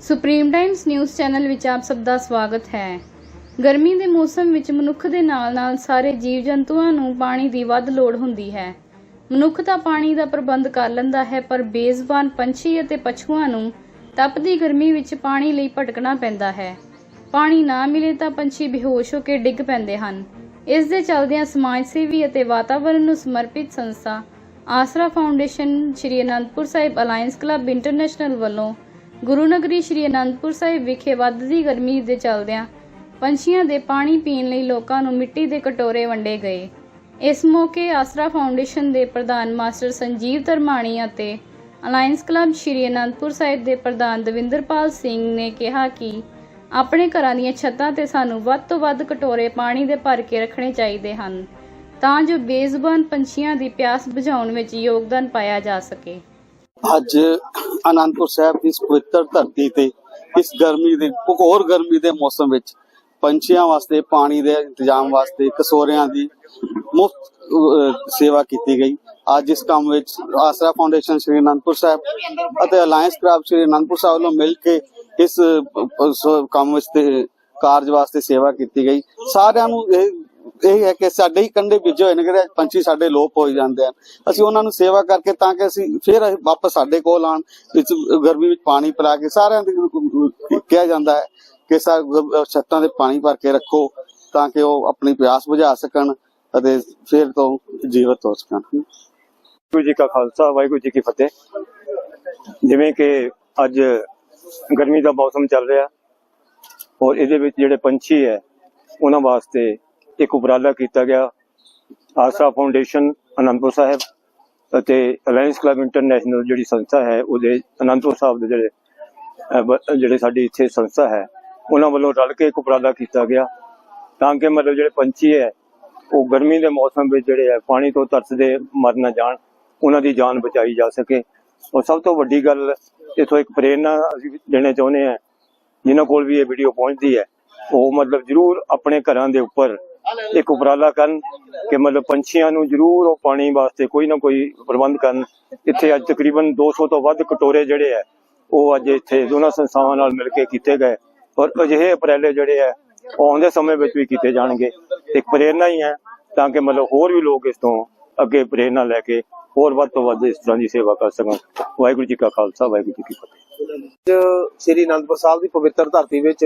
Supreme Times news channel ਵਿੱਚ ਆਪ ਸਭ ਦਾ ਸਵਾਗਤ ਹੈ। ਗਰਮੀ ਦੇ ਮੌਸਮ ਵਿੱਚ ਮਨੁੱਖ ਦੇ ਨਾਲ-ਨਾਲ ਸਾਰੇ ਜੀਵ-ਜੰਤੂਆਂ ਨੂੰ ਪਾਣੀ ਦੀ ਵੱਧ ਲੋੜ ਹੁੰਦੀ ਹੈ। ਮਨੁੱਖ ਤਾਂ ਪਾਣੀ ਦਾ ਪ੍ਰਬੰਧ ਕਰ ਲੈਂਦਾ ਹੈ, ਪਰ ਬੇਜ਼ਬਾਨ ਪੰਛੀ ਅਤੇ ਪਛੂਆਂ ਨੂੰ ਤਪਦੀ ਗਰਮੀ ਵਿੱਚ ਪਾਣੀ ਲਈ ਭਟਕਣਾ ਪੈਂਦਾ ਹੈ। ਪਾਣੀ ਨਾ ਮਿਲੇ ਤਾਂ ਪੰਛੀ ਬੇਹੋਸ਼ ਹੋ ਕੇ ਡਿੱਗ ਪੈਂਦੇ ਹਨ। ਇਸ ਦੇ ਚੱਲਦਿਆਂ ਸਮਾਜ ਸੇਵੀ ਅਤੇ ਵਾਤਾਵਰਣ ਨੂੰ ਸਮਰਪਿਤ ਸੰਸਥਾ Aasra foundation Shri Anandpur Sahib alliance club international ਵੱਲੋਂ ਗੁਰੂ ਸ਼੍ਰੀ ਅਨੰਦਪੁਰ ਸਾਹਿਬ ਵਿਖੇ ਵੱਧਦੀ ਗਰਮੀ ਦੇ ਚੱਲਦਿਆਂ ਪੰਛੀਆਂ ਦੇ ਪਾਣੀ ਪੀਣ ਲਈ ਲੋਕਾਂ ਨੂੰ ਮਿੱਟੀ ਦੇ ਕਟੋਰੇ ਵੰਡੇ ਗਏ। ਇਸ ਮੌਕੇ ਆਸਰਾ ਫਾਊਂਡੇਸ਼ਨ ਦੇ ਪ੍ਰਧਾਨ ਮਾਸਟਰ ਸੰਜੀਵ ਧਰਮਾਣੀ ਅਤੇ ਅਲਾਇੰਸ ਕਲੱਬ ਸ਼੍ਰੀ ਅਨੰਦਪੁਰ ਸਾਹਿਬ ਦੇ ਪ੍ਰਧਾਨ ਦਵਿੰਦਰਪਾਲ ਸਿੰਘ ਨੇ ਕਿਹਾ ਕਿ ਆਪਣੇ ਘਰਾਂ ਦੀਆਂ ਛੱਤਾਂ ਤੇ ਸਾਨੂੰ ਵੱਧ ਤੋਂ ਵੱਧ ਕਟੋਰੇ ਪਾਣੀ ਦੇ ਭਰ ਕੇ ਰੱਖਣੇ ਚਾਹੀਦੇ ਹਨ। ਤਾਂ ਜੋ ਬੇਜ਼ੁਬਾਨ ਪੰਛੀਆਂ ਦੀ ਪਿਆਸ ਬੁਝਾਉਣ ਵਿੱਚ ਯੋਗਦਾਨ ਪਾਇਆ ਜਾ ਸਕੇ। ਅੱਜ ਆਨੰਦਪੁਰ ਸਾਹਿਬ ਦੀ ਇਸ ਪਵਿੱਤਰ ਧਰਤੀ ਤੇ, ਇਸ ਗਰਮੀ ਦੇ ਹੋਰ ਗਰਮੀ ਦੇ ਮੌਸਮ ਵਿੱਚ ਪੰਛੀਆਂ ਵਾਸਤੇ, ਪਾਣੀ ਦੇ ਇੰਤਜ਼ਾਮ ਵਾਸਤੇ, ਕਸੋਰਿਆਂ ਦੀ ਮੁਫਤ ਸੇਵਾ ਕੀਤੀ ਗਈ। ਅੱਜ ਇਸ ਕੰਮ ਵਿੱਚ ਆਸਰਾ ਫਾਊਂਡੇਸ਼ਨ ਸ਼੍ਰੀ ਅਨੰਦਪੁਰ ਸਾਹਿਬ ਅਤੇ ਅਲਾਇੰਸ ਕਲੱਬ ਸ਼੍ਰੀ ਅਨੰਦਪੁਰ ਸਾਹਿਬ ਵੱਲੋਂ ਮਿਲ ਕੇ ਇਸ ਕੰਮ ਵਿੱਚ ਕਾਰਜ ਵਾਸਤੇ ਸੇਵਾ ਕੀਤੀ ਗਈ। ਸਾਰਿਆਂ ਨੂੰ ਇਹ ਇਹ ਹੈ ਕਿ ਸਾਡੇ ਹੀ ਕੰਡੇ ਬੀਜੇ ਹੋਏ ਨੇ ਕਿ ਪੰਛੀ ਸਾਡੇ ਲੋਪ ਹੋ ਜਾਂਦੇ ਹਨ। ਅਸੀਂ ਉਹਨਾਂ ਨੂੰ ਸੇਵਾ ਕਰਕੇ ਤਾਂ ਕਿ ਅਸੀਂ ਫਿਰ ਵਾਪਸ ਸਾਡੇ ਕੋਲ ਆਣ ਵਿੱਚ ਗਰਮੀ ਵਿੱਚ ਪਾਣੀ ਪਿਲਾ ਕੇ ਸਾਰਿਆਂ ਦੇ ਕਿਹਾ ਜਾਂਦਾ ਹੈ ਕਿ ਸਾ ਛੱਤਾਂ ਤੇ ਪਾਣੀ ਭਰ ਕੇ ਰੱਖੋ ਤਾਂ ਕਿ ਉਹ ਆਪਣੀ ਪਿਆਸ ਬੁਝਾ ਸਕਣ ਅਤੇ ਫਿਰ ਤੋਂ ਜੀਵਤ ਹੋ ਸਕਣ। ਵਾਹਿਗੁਰੂ ਜੀ ਕਾ ਖਾਲਸਾ, ਵਾਹਿਗੁਰੂ ਜੀ ਕੀ ਫਤਿਹ। ਜਿਵੇਂ ਕਿ ਅੱਜ ਗਰਮੀ ਦਾ ਮੌਸਮ ਚੱਲ ਰਿਹਾ ਔਰ ਇਹਦੇ ਵਿੱਚ ਜਿਹੜੇ ਪੰਛੀ ਹੈ, ਉਹਨਾਂ ਵਾਸਤੇ ਇੱਕ ਉਪਰਾਲਾ ਕੀਤਾ ਗਿਆ ਆਸਰਾ ਫਾਊਂਡੇਸ਼ਨ ਅਨੰਦਪੁਰ ਸਾਹਿਬ ਅਤੇ ਅਲਾਇੰਸ ਕਲੱਬ ਇੰਟਰਨੈਸ਼ਨਲ ਜਿਹੜੀ ਸੰਸਥਾ ਹੈ, ਉਹਦੇ ਅਨੰਦਪੁਰ ਸਾਹਿਬ ਦੇ ਜਿਹੜੇ ਜਿਹੜੇ ਸਾਡੀ ਇੱਥੇ ਸੰਸਥਾ ਹੈ, ਉਹਨਾਂ ਵੱਲੋਂ ਰਲ ਕੇ ਇੱਕ ਉਪਰਾਲਾ ਕੀਤਾ ਗਿਆ। ਤਾਂ ਕਿ ਮਤਲਬ ਜਿਹੜੇ ਪੰਛੀ ਹੈ, ਉਹ ਗਰਮੀ ਦੇ ਮੌਸਮ ਵਿੱਚ ਜਿਹੜੇ ਹੈ, ਪਾਣੀ ਤੋਂ ਤਰਸਦੇ ਮਰ ਨਾ ਜਾਣ, ਉਹਨਾਂ ਦੀ ਜਾਨ ਬਚਾਈ ਜਾ ਸਕੇ। ਔਰ ਸਭ ਤੋਂ ਵੱਡੀ ਗੱਲ, ਇਥੋਂ ਇੱਕ ਪ੍ਰੇਰਨਾ ਅਸੀਂ ਦੇਣਾ ਚਾਹੁੰਦੇ ਹਾਂ, ਜਿਨ੍ਹਾਂ ਕੋਲ ਵੀ ਇਹ ਵੀਡੀਓ ਪਹੁੰਚਦੀ ਹੈ ਉਹ ਮਤਲਬ ਜਰੂਰ ਆਪਣੇ ਘਰਾਂ ਦੇ ਉੱਪਰ ਇੱਕ ਉਪਰਾਲਾ ਕਰਨ ਕਿ ਮਤਲਬ ਪੰਛੀਆਂ ਨੂੰ ਜਰੂਰ ਉਹ ਪਾਣੀ ਵਾਸਤੇ ਕੋਈ ਨਾ ਕੋਈ ਪ੍ਰਬੰਧ ਕਰਨ। ਇੱਥੇ ਅੱਜ ਤਕਰੀਬਨ 200 ਤੋਂ ਵੱਧ ਕਟੋਰੇ ਜਿਹੜੇ ਹੈ ਉਹ ਅੱਜ ਇੱਥੇ ਦੋਨਾਂ ਸੰਸਥਾਵਾਂ ਨਾਲ ਮਿਲ ਕੇ ਕੀਤੇ ਗਏ। ਔਰ ਅਜਿਹੇ ਉਪਰਾਲੇ ਜਿਹੜੇ ਹੈ ਉਹ ਆਉਂਦੇ ਸਮੇਂ ਵਿੱਚ ਵੀ ਕੀਤੇ ਜਾਣਗੇ। ਇੱਕ ਪ੍ਰੇਰਨਾ ਹੀ ਹੈ ਤਾਂ ਕਿ ਮਤਲਬ ਹੋਰ ਵੀ ਲੋਕ ਇਸ ਤੋਂ ਅੱਗੇ ਪ੍ਰੇਰਨਾ ਲੈ ਕੇ ਹੋਰ ਵੱਧ ਤੋਂ ਵੱਧ ਇਸ ਤਰ੍ਹਾਂ ਦੀ ਸੇਵਾ ਕਰ ਸਕਣ। ਵਾਹਿਗੁਰੂ ਜੀ ਕਾ ਖਾਲਸਾ, ਵਾਹਿਗੁਰੂ ਜੀ ਕੀ ਫਤਿਹ। ਅੱਜ ਸ੍ਰੀ ਅਨੰਦਪੁਰ ਸਾਹਿਬ ਦੀ ਪਵਿੱਤਰ ਧਰਤੀ ਵਿੱਚ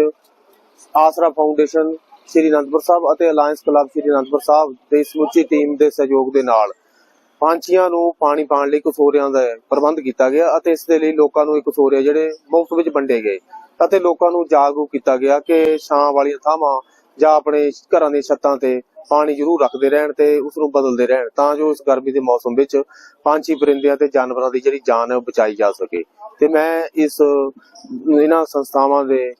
ਆਸਰਾ ਫਾਊਂਡੇਸ਼ਨ ਸ੍ਰੀ ਅਨੰਦਪੁਰ ਸਾਹਿਬ ਅਤੇ ਅਲਾਇੰਸ ਕਲੱਬ ਸ੍ਰੀ ਅਨੰਦਪੁਰ ਸਾਹਿਬ ਦੀ ਸਮੁੱਚੀ ਟੀਮ ਦੇ ਸਹਿਯੋਗ ਦੇ ਨਾਲ ਪੰਛੀਆਂ ਨੂੰ ਪਾਣੀ ਪਾਣ ਲਈ ਕਸੋਰਿਆਂ ਦਾ ਪ੍ਰਬੰਧ ਕੀਤਾ ਗਿਆ ਅਤੇ ਇਸ ਦੇ ਲਈ ਲੋਕਾਂ ਨੂੰ ਇਹ ਕਸੋਰੇ ਜਿਹੜੇ ਮੁਫਤ ਵਿੱਚ ਵੰਡੇ ਗਏ ਅਤੇ ਲੋਕਾਂ ਨੂੰ ਜਾਗਰੂਕ ਕੀਤਾ ਗਿਆ ਕਿ ਛਾਂ ਵਾਲੀਆਂ ਥਾਵਾਂ ਜਾਂ ਆਪਣੇ ਘਰਾਂ ਦੀਆਂ ਛੱਤਾਂ ਤੇ ਪਾਣੀ ਜ਼ਰੂਰ ਰੱਖਦੇ ਰਹਿਣ ਤੇ ਉਸ ਨੂੰ ਬਦਲਦੇ ਰਹਿਣ ਤਾਂ ਜੋ ਇਸ ਗਰਮੀ ਦੇ ਮੌਸਮ ਵਿੱਚ ਪੰਛੀ ਪਰਿੰਦਿਆਂ ਤੇ ਜਾਨਵਰਾਂ ਦੀ ਜਿਹੜੀ ਜਾਨ ਹੈ ਉਹ ਬਚਾਈ ਜਾ ਸਕੇ। ਤੇ ਮੈਂ ਇਸ, ਇਹਨਾਂ ਸੰਸਥਾਵਾਂ ਦੇ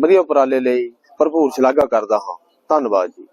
ਵਧੀਆ ਉਪਰਾਲੇ ਲਈ ਭਰਪੂਰ ਸ਼ਲਾਘਾ ਕਰਦਾ ਹਾਂ। ਧੰਨਵਾਦ ਜੀ।